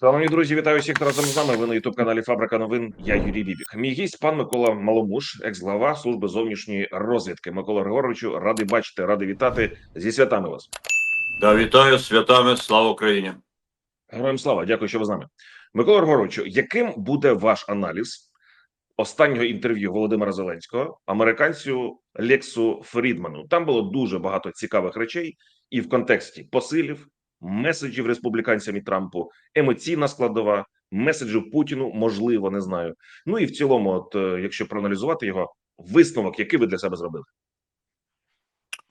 Шановні друзі, вітаю всіх, разом з нами. Ви на ютуб каналі Фабрика новин. Я Юрій Бібік. Мій гість пан Микола Маломуш, екс-глава служби зовнішньої розвідки. Микола Григоровичу, радий бачити, радий вітати зі святами вас. Да, вітаю святами, слава Україні. Героям слава, дякую, що ви з нами. Микола Григоровичу, яким буде ваш аналіз останнього інтерв'ю Володимира Зеленського американцю Лексу Фрідману? Там було дуже багато цікавих речей, і в контексті посилів, меседжів республіканцям і Трампу, емоційна складова, меседжу Путіну, можливо, не знаю. Ну і в цілому, от е, якщо проаналізувати його, висновок, який ви для себе зробили?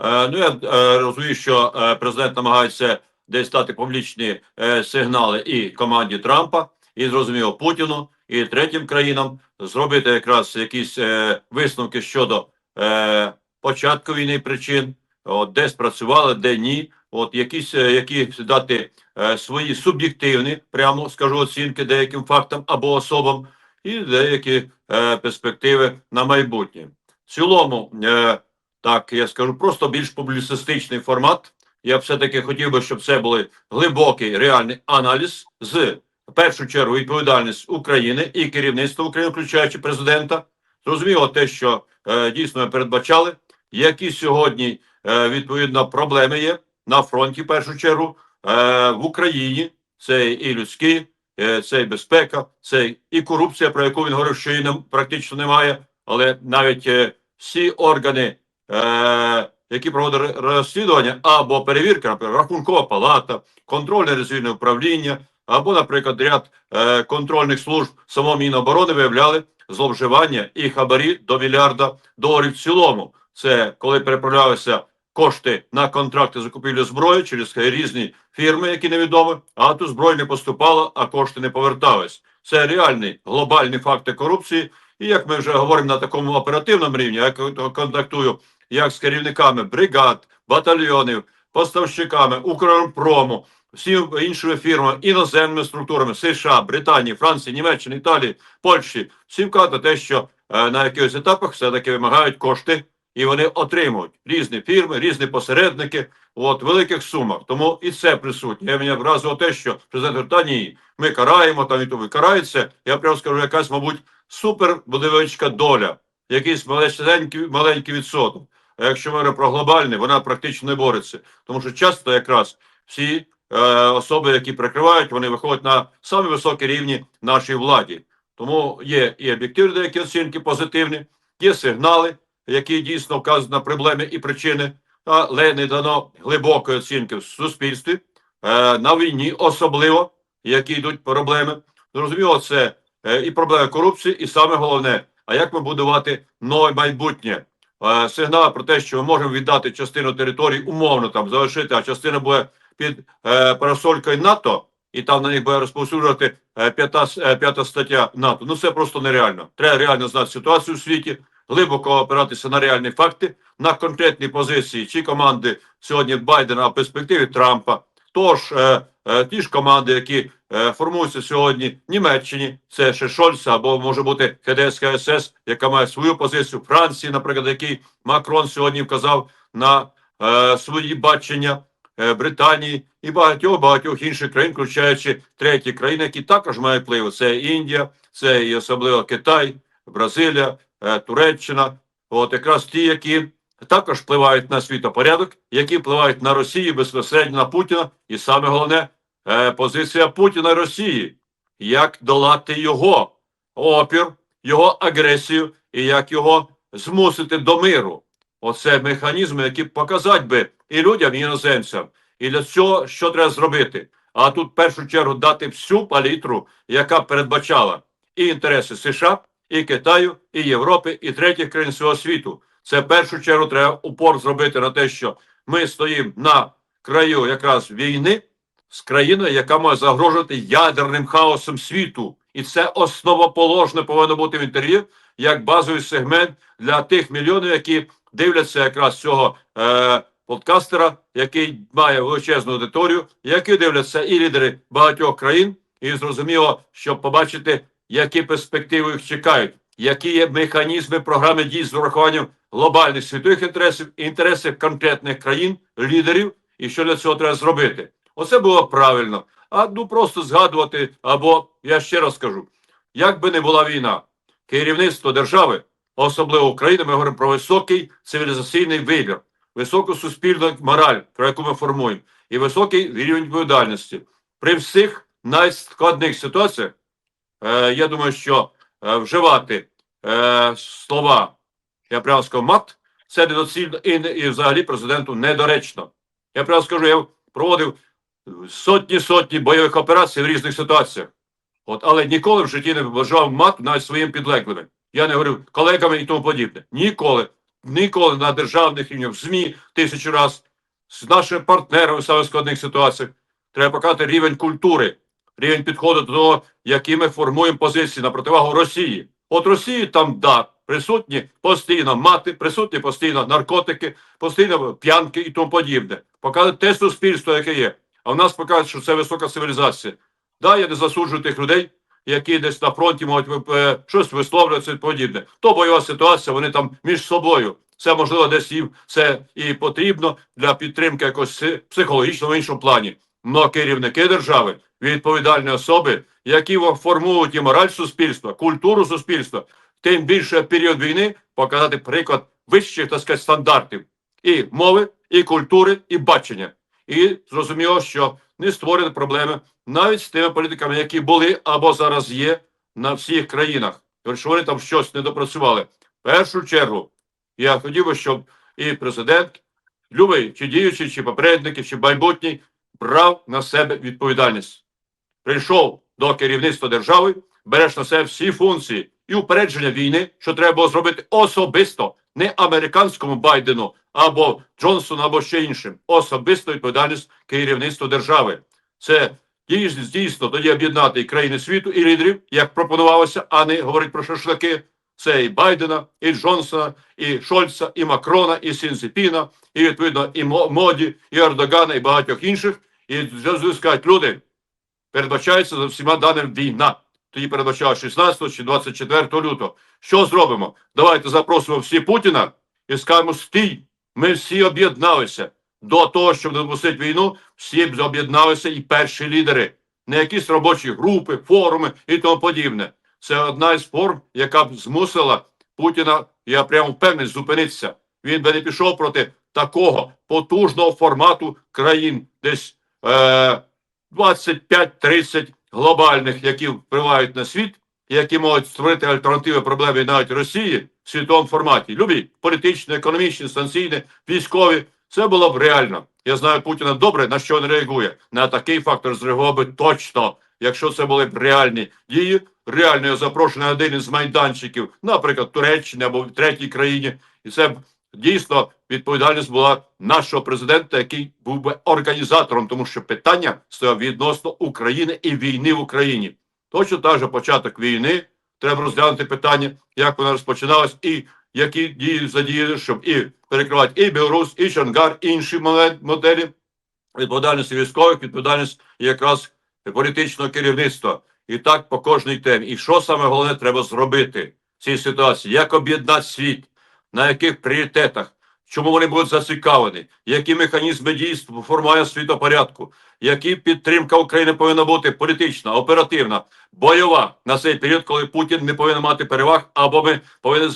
Е, ну я е, розумію, що президент намагається десь дати публічні сигнали і команді Трампа, і зрозуміло Путіну, і третім країнам зробити якраз якісь висновки щодо початку війни причин, от, де спрацювали, де ні. От якісь е, якісь дати е, свої суб'єктивні, прямо скажу оцінки деяким фактам або особам, і деякі е, перспективи на майбутнє. В цілому, е, так я скажу, просто більш публіцистичний формат. Я все-таки хотів би, щоб це був глибокий реальний аналіз з в першу чергу відповідальність України і керівництва України, включаючи президента. Зрозуміло те, що е, дійсно ми передбачали, які сьогодні е, відповідно проблеми є на фронті, в першу чергу, е, в Україні. Це і людські, е, це і безпека, це і корупція, про яку він говорив, що її не, практично немає, але навіть е, всі органи е, які проводять розслідування або перевірки, наприклад, рахункова палата, контрольне ревізійне управління, або, наприклад, ряд е, контрольних служб самого Міноборони виявляли зловживання і хабарі до мільярда доларів в цілому. Це коли переправлялися кошти на контракти закупівлі зброї через різні фірми, які невідомі, а ту зброю не поступало, а кошти не повертались. Це реальні глобальні факти корупції. І як ми вже говоримо на такому оперативному рівні, я контактую як з керівниками бригад, батальйонів, поставщиками, Укрпрому, всіми іншими фірмами, іноземними структурами США, Британії, Франції, Німеччини, Італії, Польщі, всім казати те, що е, на якихось етапах все-таки вимагають кошти, і вони отримують різні фірми, різні посередники, от в великих сумах. Тому і це присутнє. Я мені вразило те, що президент та ні, ми караємо, там і то карається. Я прямо скажу, якась, мабуть, супер будівельчика доля, якийсь маленький, маленький відсоток. А якщо ми про глобальне, вона практично не бореться. Тому що часто якраз всі е, особи, які прикривають, вони виходять на самі високі рівні нашій владі. Тому є і об'єктивні деякі оцінки позитивні, є сигнали, які дійсно вказують на проблеми і причини, але не дано глибокої оцінки в суспільстві, е, на війні особливо, які йдуть проблеми. Зрозуміло, це е, і проблема корупції, і саме головне, а як ми будувати нове майбутнє. Е, сигнал про те, що ми можемо віддати частину території умовно там залишити, а частина буде під е, парасолькою НАТО, і там на них буде розповсюджувати п'ята е, п'ята стаття НАТО. Ну це просто нереально. Треба реально знати ситуацію в світі, глибоко опиратися на реальні факти, на конкретні позиції чи команди сьогодні Байдена, а в перспективі Трампа. Тож е, е, ті ж команди, які е, формуються сьогодні в Німеччині, це ще Шольца, або може бути СС, яка має свою позицію Франції, наприклад, який Макрон сьогодні вказав на е, свої бачення е, Британії і багатьох багатьох інших країн, включаючи треті країни, які також мають вплив. Це Індія, це і особливо Китай, Бразилія, Туреччина. От якраз ті, які також впливають на світопорядок, які впливають на Росію безпосередньо на Путіна, і саме головне е, позиція Путіна Росії, як долати його опір, його агресію і як його змусити до миру. Оце механізми, які показати би і людям, і іноземцям. І для цього що треба зробити? А тут в першу чергу дати всю палітру, яка передбачала і інтереси США, і Китаю, і Європи, і третіх країн свого світу. Це в першу чергу треба упор зробити на те, що ми стоїмо на краю якраз війни з країною, яка може загрожувати ядерним хаосом світу, і це основоположне повинно бути в інтерв'ю як базовий сегмент для тих мільйонів, які дивляться якраз цього е, подкастера, який має величезну аудиторію, які дивляться і лідери багатьох країн, і зрозуміло, щоб побачити, які перспективи їх чекають, які є механізми програми дій з урахуванням глобальних світових інтересів і інтересів конкретних країн, лідерів, і що для цього треба зробити. Оце було правильно. а ну просто згадувати. Або я ще раз скажу: як би не була війна, керівництво держави, особливо України, ми говоримо про високий цивілізаційний вибір, високу суспільну мораль, про яку ми формуємо, і високий рівень відповідальності. При всіх найскладних ситуаціях, я думаю, що е, вживати е, слова, я прямо скажу, мат, це недоцільно і, і взагалі президенту недоречно. Я прямо скажу, я проводив сотні сотні бойових операцій в різних ситуаціях. От, але ніколи в житті не вважав мат навіть своїм підлеглими. Я не говорив колегами і тому подібне. Ніколи, ніколи на державних рівнях, ЗМІ тисячу раз з нашими партнерами в саме складних ситуаціях. Треба показати рівень культури, рівень підходу до того, які ми формуємо позиції на противагу Росії. От Росії там да, присутні постійно мати, присутні постійно наркотики, постійно п'янки і тому подібне. Показати те суспільство, яке є. А в нас показують, що це висока цивілізація. Да, я не засуджую тих людей, які десь на фронті можуть е, щось висловлюватися і подібне. То бойова ситуація, вони там між собою. Це можливо десь їм це і потрібно для підтримки якось психологічного в іншому плані. Но керівники держави, відповідальні особи, які формують і мораль суспільства, культуру суспільства, тим більше в період війни показати приклад вищих так сказати, стандартів і мови, і культури, і бачення. І зрозуміло, що не створені проблеми навіть з тими політиками, які були або зараз є на всіх країнах. Тому що вони там щось не допрацювали. В першу чергу я хотів би, щоб і президент, любий, чи діючий, чи попередники, чи майбутній, брав на себе відповідальність. Прийшов до керівництва держави, береш на себе всі функції і упередження війни, що треба було зробити особисто, не американському Байдену або Джонсону, або ще іншим. Особисто відповідальність керівництва держави. Це дійсно, тоді об'єднати і країни світу, і лідерів, як пропонувалося, а не говорити про шашлики. Це і Байдена, і Джонсона, і Шольца, і Макрона, і Сінзепіна, і відповідно і Моді, і Ердогана, і багатьох інших. І зв'язку скажуть, люди, передбачається за всіма даними війна. Тоді передбачала 16 чи 24 лютого. Що зробимо? Давайте запросимо всі Путіна і скажемо: стій, ми всі об'єдналися. До того, щоб не допустити війну, всі б об'єдналися і перші лідери, не якісь робочі групи, форуми і тому подібне. Це одна із форм, яка б змусила Путіна, я прямо впевнений, зупинитися. Він би не пішов проти такого потужного формату країн, десь 25-30 глобальних, які впливають на світ, які можуть створити альтернативи проблеми навіть Росії в світовому форматі. Любі політичні, економічні, санкційні, військові. Це було б реально. Я знаю Путіна добре, на що він реагує. На такий фактор зреагував би точно, якщо це були б реальні дії, реально запрошений один із майданчиків, наприклад, Туреччини або в третій країні, і це б дійсно відповідальність була нашого президента, який був би організатором, тому що питання стояло відносно України і війни в Україні. Точно так же початок війни треба розглянути питання, як вона розпочиналась, і які дії задіяли, щоб і перекривати і Білорусь, і Шангар, і інші моделі відповідальності військових, відповідальність якраз політичного керівництва. І так по кожній темі. І що саме головне треба зробити в цій ситуації? Як об'єднати світ? На яких пріоритетах? Чому вони будуть зацікавлені? Які механізми дійства формування світопорядку? Які підтримка України повинна бути політична, оперативна, бойова на цей період, коли Путін не повинен мати переваг, або ми повинні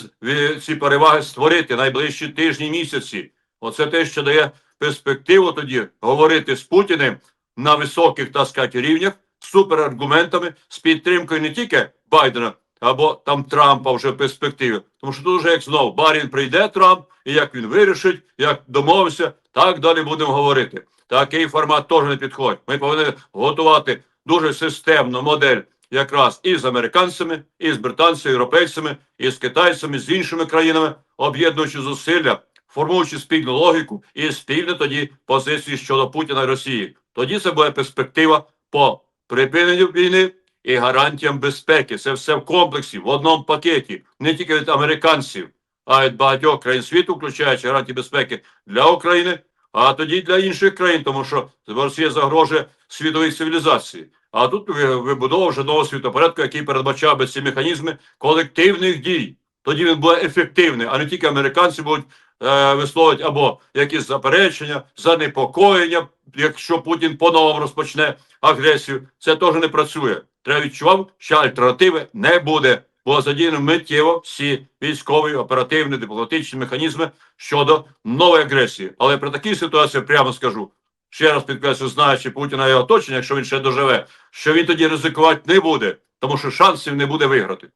ці переваги створити найближчі тижні, місяці. Оце те, що дає перспективу тоді говорити з Путіним на високих, так сказати, рівнях, супераргументами, з підтримкою не тільки Байдена або там Трампа вже в перспективі. Тому що тут вже як знов Барін прийде Трамп, і як він вирішить, як домовився, так далі будемо говорити. Такий формат теж не підходить. Ми повинні готувати дуже системну модель якраз і з американцями, і з британцями, європейцями, і з китайцями, і з іншими країнами, об'єднуючи зусилля, формуючи спільну логіку і спільну тоді позиції щодо Путіна і Росії. Тоді це буде перспектива по припиненню війни і гарантіям безпеки. Це все в комплексі, в одному пакеті, не тільки від американців, а від багатьох країн світу, включаючи гарантії безпеки для України, а тоді для інших країн, тому що Росія загрожує світовій цивілізації. А тут вибудова вже нового світопорядку, який передбачав би ці механізми колективних дій. Тоді він буде ефективний, а не тільки американці будуть е, висловить або якісь заперечення, занепокоєння, якщо Путін по-новому розпочне агресію. Це теж не працює. Треба відчувати, що альтернативи не буде. Було задіяно миттєво всі військові, оперативні, дипломатичні механізми щодо нової агресії. Але при такій ситуації прямо скажу, ще раз підкреслю, знаючи Путіна і оточення, якщо він ще доживе, що він тоді ризикувати не буде, тому що шансів не буде виграти.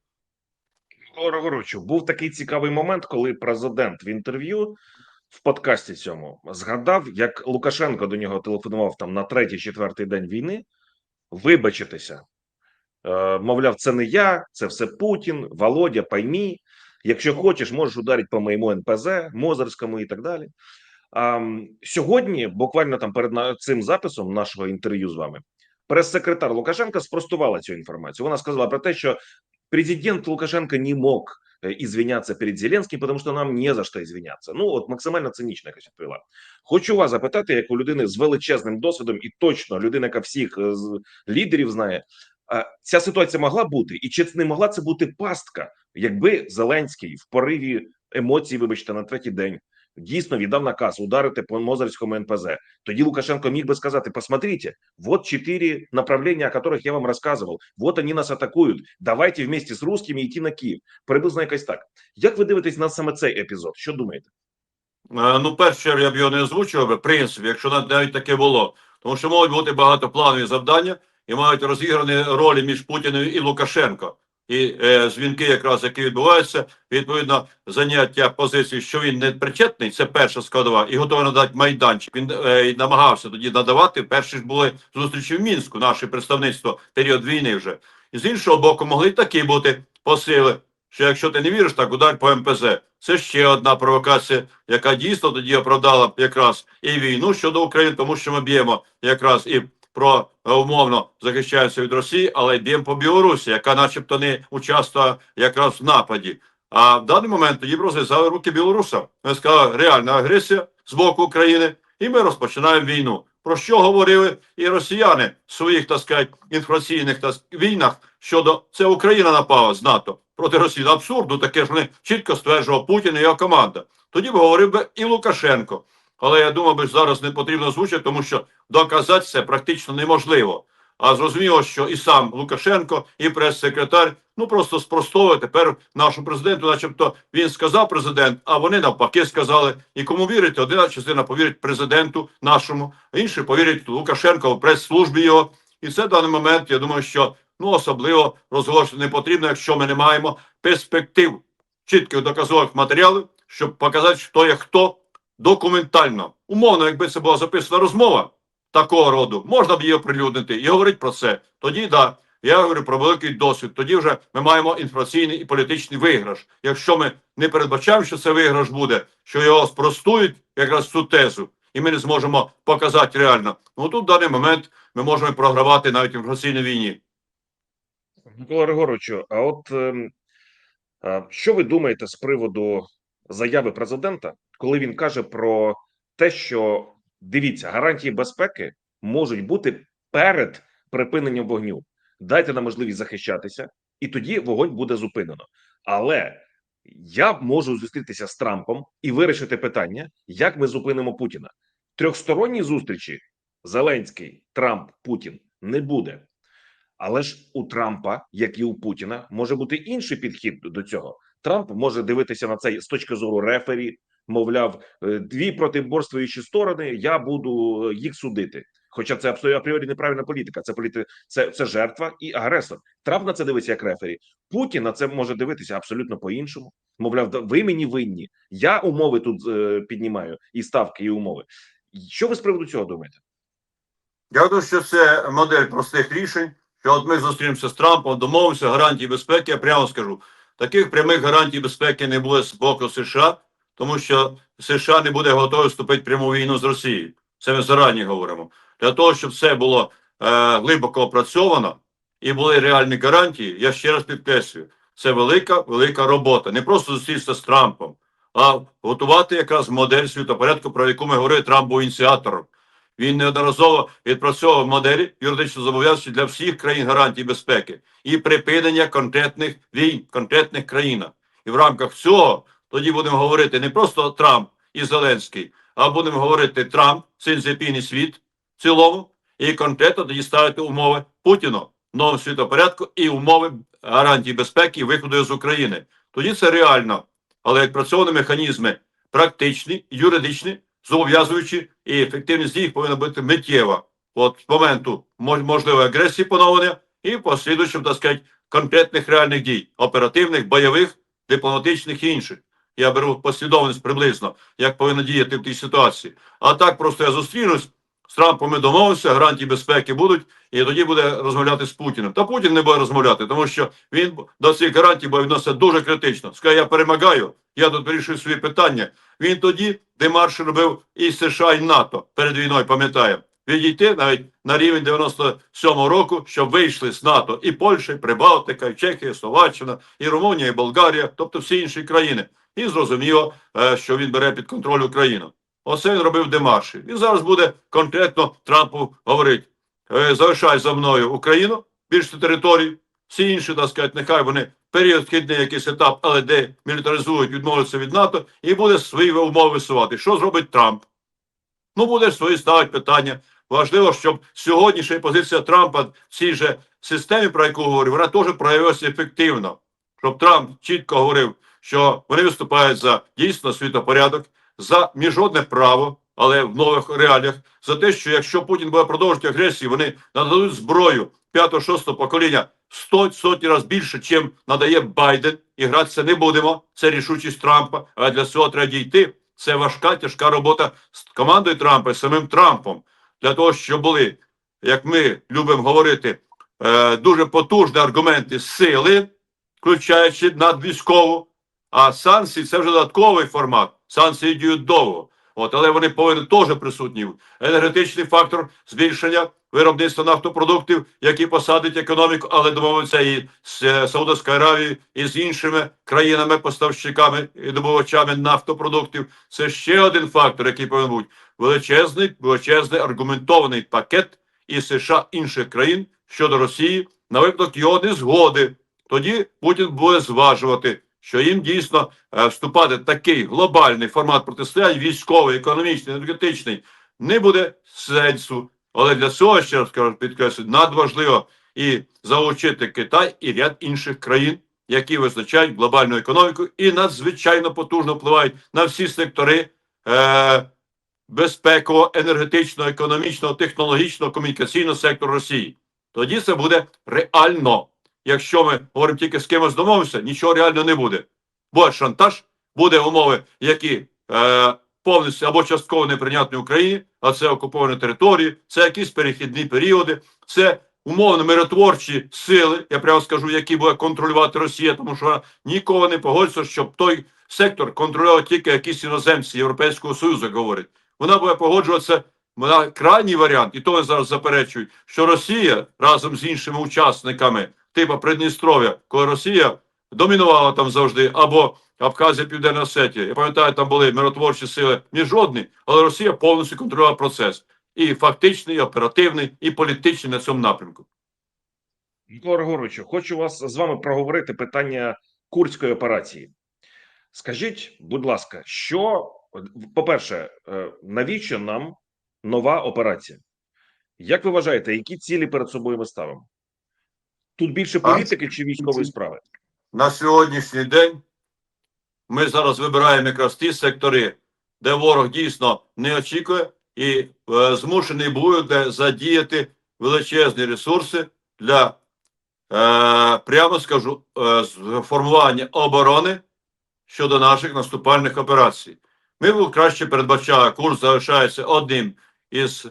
Микола був такий цікавий момент, коли президент в інтерв'ю в подкасті цьому згадав, як Лукашенко до нього телефонував там на третій, четвертий день війни, вибачитися. Е, мовляв, це не я, це все Путін, Володя, поймі. Якщо хочеш, можеш ударити по моєму НПЗ, Мозерському і так далі. А сьогодні, буквально там перед цим записом нашого інтерв'ю з вами, прес-секретар Лукашенка спростувала цю інформацію. Вона сказала про те, що президент Лукашенко не мог э, извиняться перед Зеленським, тому що нам не за що извиняться. Ну от максимально цинічно якось відповіла. Хочу вас запитати, як у людини з величезним досвідом, і точно людина, яка всіх е, лідерів знає а Ця ситуація могла бути, і чи не могла це бути пастка, якби Зеленський в пориві емоцій, вибачте, на третій день дійсно віддав наказ ударити по Мозерському НПЗ. Тоді Лукашенко міг би сказати: посмотрите, вот четыре направления, о которых я вам рассказывал. Вот они нас атакують. Давайте вместе з русскими йти на Київ. Приблизно якось так. Як ви дивитесь на саме цей епізод? Що думаєте? Е, Ну, перше, я б його не озвучував, би, в принципі, якщо нав- навіть таке було. Тому що можуть бути багатопланові завдання і мають розіграні ролі між Путіним і Лукашенко. І е, дзвінки, якраз які відбуваються, відповідно, заняття позиції, що він не причетний, це перша складова, і готовий надати майданчик. Він е, намагався тоді надавати. Перші ж були зустрічі в Мінську, наше представництво, період війни вже. І з іншого боку, могли такі бути посили, що якщо ти не віриш, так удар по МПЗ. Це ще одна провокація, яка дійсно тоді оправдала якраз і війну щодо України, тому що ми б'ємо якраз і про е, умовно захищаємося від Росії, але й б'ємо по Білорусі, яка, начебто, не участвує якраз в нападі. А в даний момент б розв'язали руки білорусам. Ми сказали, реальна агресія з боку України, і ми розпочинаємо війну. Про що говорили і росіяни в своїх, так сказати, інформаційних так, війнах щодо це Україна напала з НАТО проти Росії. Абсурду, таке ж вони чітко стверджував Путін і його команда. Тоді б говорив би і Лукашенко. Але я думаю, би зараз не потрібно озвучити, тому що доказати це практично неможливо. А зрозуміло, що і сам Лукашенко, і прес-секретар ну просто спростовує тепер нашому президенту, начебто він сказав президент, а вони навпаки сказали. І кому вірить, одна частина повірить президенту нашому, а інші повірять Лукашенко в прес-службі його. І це в даний момент, я думаю, що ну особливо розголошувати не потрібно, якщо ми не маємо перспектив чітких доказових матеріалів, щоб показати, хто є хто документально. Умовно, якби це була записана розмова такого роду, можна б її оприлюднити і говорити про це. Тоді да. Я говорю про великий досвід. Тоді вже ми маємо інформаційний і політичний виграш. Якщо ми не передбачаємо, що це виграш буде, що його спростують якраз цю тезу, і ми не зможемо показати реально. Ну тут в даний момент ми можемо програвати навіть в інформаційній війні. Микола Григоровичу, а от а, що ви думаєте з приводу заяви президента, коли він каже про те, що дивіться, гарантії безпеки можуть бути перед припиненням вогню. Дайте нам можливість захищатися, і тоді вогонь буде зупинено. Але я можу зустрітися з Трампом і вирішити питання, як ми зупинимо Путіна. Трьохсторонні зустрічі Зеленський, Трамп, Путін не буде. Але ж у Трампа, як і у Путіна, може бути інший підхід до цього. Трамп може дивитися на це з точки зору рефері, мовляв, е, дві протиборствуючі сторони. Я буду е, їх судити. Хоча це абсолютно апріорі неправильна політика. Це політи... це, це жертва і агресор. Трамп на це дивиться як рефері. Путін на це може дивитися абсолютно по-іншому. Мовляв, ви мені винні. Я умови тут е, піднімаю і ставки, і умови. Що ви з приводу цього думаєте? Я думаю, що це модель простих рішень. Що от ми зустрінемося з Трампом, домовимося, гарантії безпеки. Я прямо скажу, таких прямих гарантій безпеки не було з боку США, тому що США не буде готові вступити в пряму війну з Росією. Це ми зарані говоримо. Для того, щоб все було е, глибоко опрацьовано і були реальні гарантії, я ще раз підкреслюю, це велика, велика робота. Не просто зустрітися з Трампом, а готувати якраз модель світопорядку, про яку ми говорили, Трамп був ініціатором. Він неодноразово відпрацьовував моделі юридично зобов'язані для всіх країн гарантій безпеки і припинення конкретних війн конкретних країнах. І в рамках цього Тоді будемо говорити не просто Трамп і Зеленський, а будемо говорити Трамп, Цинзепін світ в цілому, і конкретно тоді ставити умови Путіну, нового світопорядку і умови гарантії безпеки і виходу з України. Тоді це реально, але відпрацьовані механізми практичні, юридичні, зобов'язуючі, і ефективність їх повинна бути миттєва. От з моменту можливої агресії поновлення і послідуючим, так сказати, конкретних реальних дій, оперативних, бойових, дипломатичних і інших. Я беру послідовність приблизно, як повинно діяти в тій ситуації. А так просто я зустрінусь з Трампом ми домовимося, гарантії безпеки будуть, і тоді буде розмовляти з Путіним. Та Путін не буде розмовляти, тому що він до цих гарантій буде відноситься дуже критично. Скаже, я перемагаю, я тут вирішую свої питання. Він тоді демарш робив і США, і НАТО перед війною, пам'ятаємо. Відійти навіть на рівень 97-го року, щоб вийшли з НАТО і Польща, і Прибалтика, і Чехія, і Словаччина, і Румунія, і Болгарія, тобто всі інші країни. І зрозуміло, е, що він бере під контроль Україну. Оце він робив демарші. І зараз буде конкретно Трампу говорити: «Е, залишай за мною Україну, більше територій, всі інші, так сказати, нехай вони період хідний якийсь етап, але де мілітаризують, відмовляться від НАТО, і буде свої умови висувати. Що зробить Трамп? Ну, буде свої ставити питання. Важливо, щоб сьогоднішня позиція Трампа в цій же системі, про яку говорю, вона теж проявилася ефективно. Щоб Трамп чітко говорив, що вони виступають за дійсно світопорядок, за міжнародне право, але в нових реаліях, за те, що якщо Путін буде продовжувати агресію, вони нададуть зброю 5-6 покоління 100 сотні разів більше, чим надає Байден, і гратися не будемо. Це рішучість Трампа. А для цього треба дійти. Це важка, тяжка робота з командою Трампа, і самим Трампом, для того, щоб були, як ми любимо говорити, е, дуже потужні аргументи сили, включаючи надвійськову, а санкції це вже додатковий формат. Санкції діють довго. От, але вони повинні теж присутні. Енергетичний фактор збільшення виробництва нафтопродуктів, які посадить економіку, але домовиться і з е, Саудовською Аравією, і з іншими країнами-поставщиками і добувачами нафтопродуктів. Це ще один фактор, який повинен бути величезний, величезний аргументований пакет і США інших країн щодо Росії на випадок його незгоди. Тоді Путін буде зважувати, що їм дійсно е, вступати в такий глобальний формат протистояння, військовий, економічний, енергетичний, не буде сенсу. Але для цього, ще раз кажу, підкреслю, надважливо і залучити Китай і ряд інших країн, які визначають глобальну економіку і надзвичайно потужно впливають на всі сектори е, безпекового, енергетичного, економічного, технологічного, комунікаційного сектору Росії. Тоді це буде реально. Якщо ми говоримо тільки з кимось домовимося, нічого реально не буде. Буде шантаж, буде умови, які е, повністю або частково неприйнятні Україні, а це окуповані території, це якісь перехідні періоди, це умовно миротворчі сили, я прямо скажу, які буде контролювати Росія, тому що ніколи не погодиться, щоб той сектор контролював тільки якісь іноземці Європейського Союзу, говорить. Вона буде погоджуватися крайній варіант, і то зараз заперечують, що Росія разом з іншими учасниками, типу Придністров'я, коли Росія домінувала там завжди, або Абхазія, Південна Осетія. Я пам'ятаю, там були миротворчі сили міжнародні, але Росія повністю контролювала процес. І фактичний, і оперативний, і політичний на цьому напрямку. Микола Григоровичу, хочу вас з вами проговорити питання курської операції. Скажіть, будь ласка, що по-перше, е, навіщо нам нова операція? Як ви вважаєте, які цілі перед собою ми ставимо? Тут більше політики чи військової справи? На сьогоднішній день ми зараз вибираємо якраз ті сектори, де ворог дійсно не очікує і е, змушений буде задіяти величезні ресурси для, е, прямо скажу, е, формування оборони щодо наших наступальних операцій. Ми краще передбачали, курс залишається одним із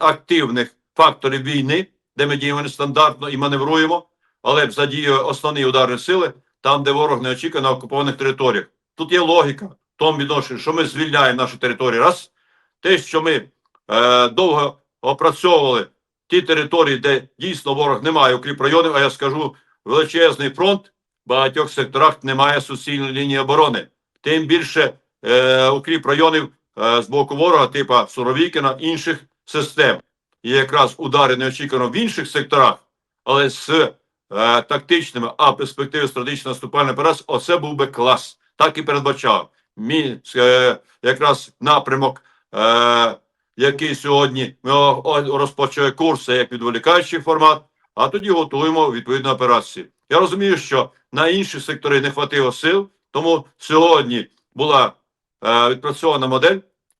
активних факторів війни, де ми діємо нестандартно і маневруємо, але задіює основні ударні сили там, де ворог не очікує на окупованих територіях. Тут є логіка в тому відношенні, що ми звільняємо наші території. Раз те, що ми е, довго опрацьовували ті території, де дійсно ворог не має укріп районів, а я скажу величезний фронт. В багатьох секторах немає суцільної лінії оборони. Тим більше е, укріп районів з боку ворога, типа Суровікіна, інших систем. І якраз удари неочікувано в інших секторах, але з е, тактичними, а в перспективі стратегічної наступальної операції, оце був би клас. так і передбачав. Мій е, якраз напрямок, е, який сьогодні ми розпочали курс, це як відволікаючий формат, а тоді готуємо відповідну операцію. Я розумію, що на інші сектори не хватило сил, тому сьогодні була е, відпрацьована модель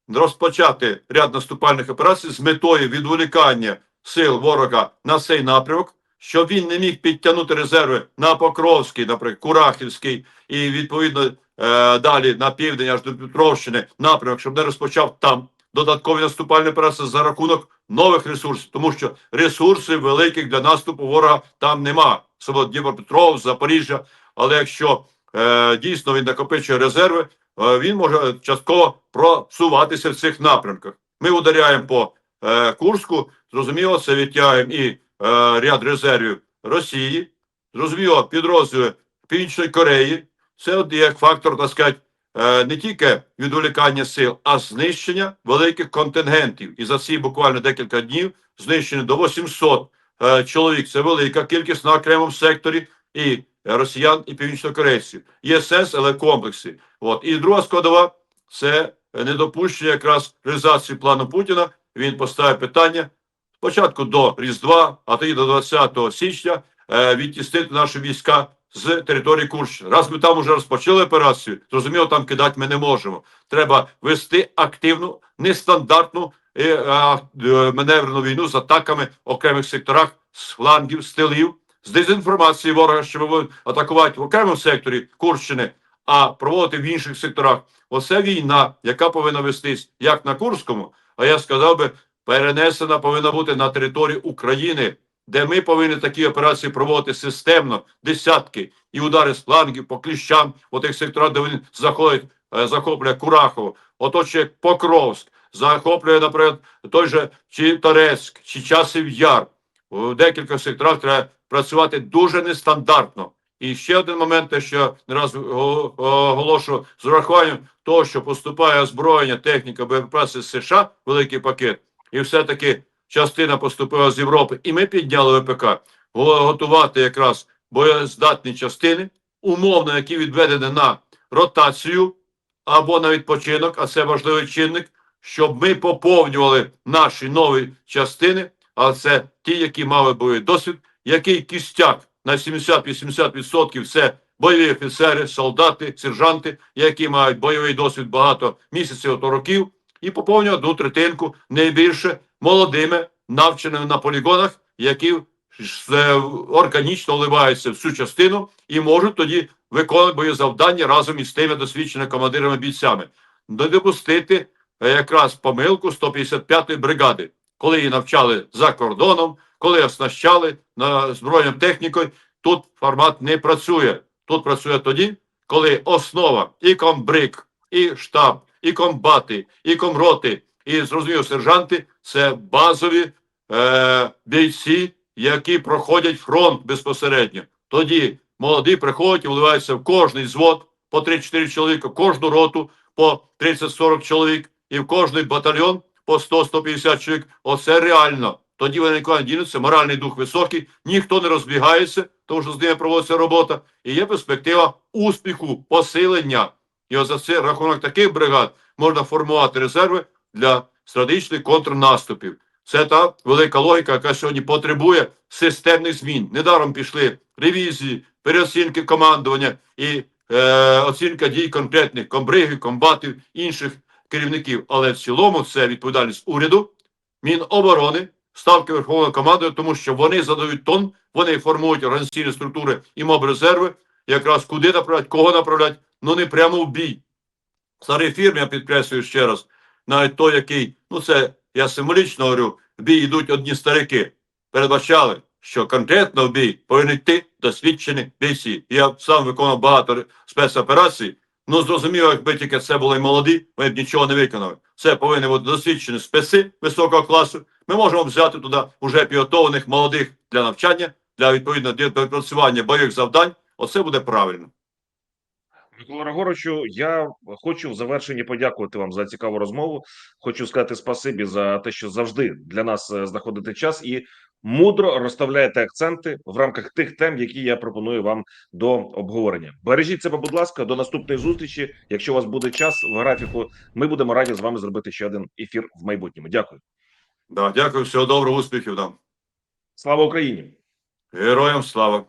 розпочати ряд наступальних операцій з метою відволікання сил ворога на цей напрямок, щоб він не міг підтягнути резерви на Покровський, наприклад, Курахівський і відповідно е, далі на південь аж до Петровщини напрямок, щоб не розпочав там додаткові наступальні операції за рахунок нових ресурсів, тому що ресурсів великих для наступу ворога там нема. Це Дніпропетров, Запоріжжя. Але якщо е, дійсно він накопичує резерви, е, він може частково просуватися в цих напрямках. Ми ударяємо по е, Курську, зрозуміло, це відтягаємо і е, ряд резервів Росії, зрозуміло, підрозділи Північної Кореї. Це от як фактор, так сказати, е, не тільки відволікання сил, а знищення великих контингентів. І за ці буквально декілька днів знищено до 800 е, чоловік. Це велика кількість на окремому секторі і росіян, і північнокорейців. Є сенс, але комплекси. От. І друга складова це недопущення якраз реалізації плану Путіна. Він поставив питання спочатку до Різдва, а тоді до 20 січня е, відтіснити наші війська з території Курщини. Раз ми там вже розпочали операцію, зрозуміло, там кидати ми не можемо. Треба вести активну, нестандартну е, е, маневрену війну з атаками в окремих секторах, з флангів, з тилів, з дезінформації ворога, що ми атакувати в окремому секторі Курщини, а проводити в інших секторах. Оце війна, яка повинна вестись як на Курському, а я сказав би, перенесена повинна бути на територію України, де ми повинні такі операції проводити системно, десятки і удари з флангів по кліщам, у тих секторах, де вони заходять, е, захоплює Курахово, оточує Покровськ, захоплює, наприклад, той же чи Торецьк, чи Часів Яр. У декількох секторах треба працювати дуже нестандартно. І ще один момент, те, що не раз го- оголошу з урахуванням того, що поступає озброєння, техніка, боєприпаси з США, великий пакет, і все-таки частина поступила з Європи, і ми підняли ВПК готувати якраз боєздатні частини, умовно, які відведені на ротацію або на відпочинок, а це важливий чинник, щоб ми поповнювали наші нові частини, а це ті, які мали бойовий досвід, який кістяк на 70-80% це бойові офіцери, солдати, сержанти, які мають бойовий досвід багато місяців то років, і поповнювати одну третинку найбільше молодими, навченими на полігонах, які е, органічно вливаються в цю частину і можуть тоді виконувати бойові завдання разом із тими досвідченими командирами бійцями. Не допустити е, якраз помилку 155-ї бригади, коли її навчали за кордоном, коли оснащали на збройною технікою. Тут формат не працює. Тут працює тоді, коли основа і комбриг, і штаб, і комбати, і комроти, і зрозуміло, сержанти це базові е, бійці, які проходять фронт безпосередньо. Тоді молоді приходять і вливаються в кожний звод по 3-4 чоловіка, кожну роту по 30-40 чоловік, і в кожний батальйон по 100-150 чоловік. Оце реально. Тоді вони нікуди не дінуться, моральний дух високий, ніхто не розбігається, тому що з ними проводиться робота, і є перспектива успіху, посилення. І от за це рахунок таких бригад можна формувати резерви для стратегічних контрнаступів. Це та велика логіка, яка сьогодні потребує системних змін. Недаром пішли ревізії, переоцінки командування і е, оцінка дій конкретних комбригів, комбатів, інших керівників. Але в цілому це відповідальність уряду, Міноборони, ставки Верховної команди, тому що вони задають тон, вони формують організаційні структури і мобрезерви, якраз куди направлять, кого направлять, ну не прямо в бій. Старий фірм, я підкреслюю ще раз, навіть той, який, ну це я символічно говорю, в бій йдуть одні старики. Передбачали, що конкретно в бій повинні йти досвідчені бійці. Я сам виконав багато спецоперацій. Ну, зрозуміло, якби тільки це були молоді, ми б нічого не виконали. Це повинні бути досвідчені спеці високого класу. Ми можемо взяти туди вже підготовлених молодих для навчання, для відповідного відпрацювання бойових завдань. Оце буде правильно. Микола Рагоровичу, я хочу в завершенні подякувати вам за цікаву розмову. Хочу сказати спасибі за те, що завжди для нас е, знаходите час і мудро розставляєте акценти в рамках тих тем, які я пропоную вам до обговорення. Бережіть себе, будь ласка, до наступної зустрічі. Якщо у вас буде час в графіку, ми будемо раді з вами зробити ще один ефір в майбутньому. Дякую. Да, Дякую, всього доброго, успіхів. там, Слава Україні! Героям слава!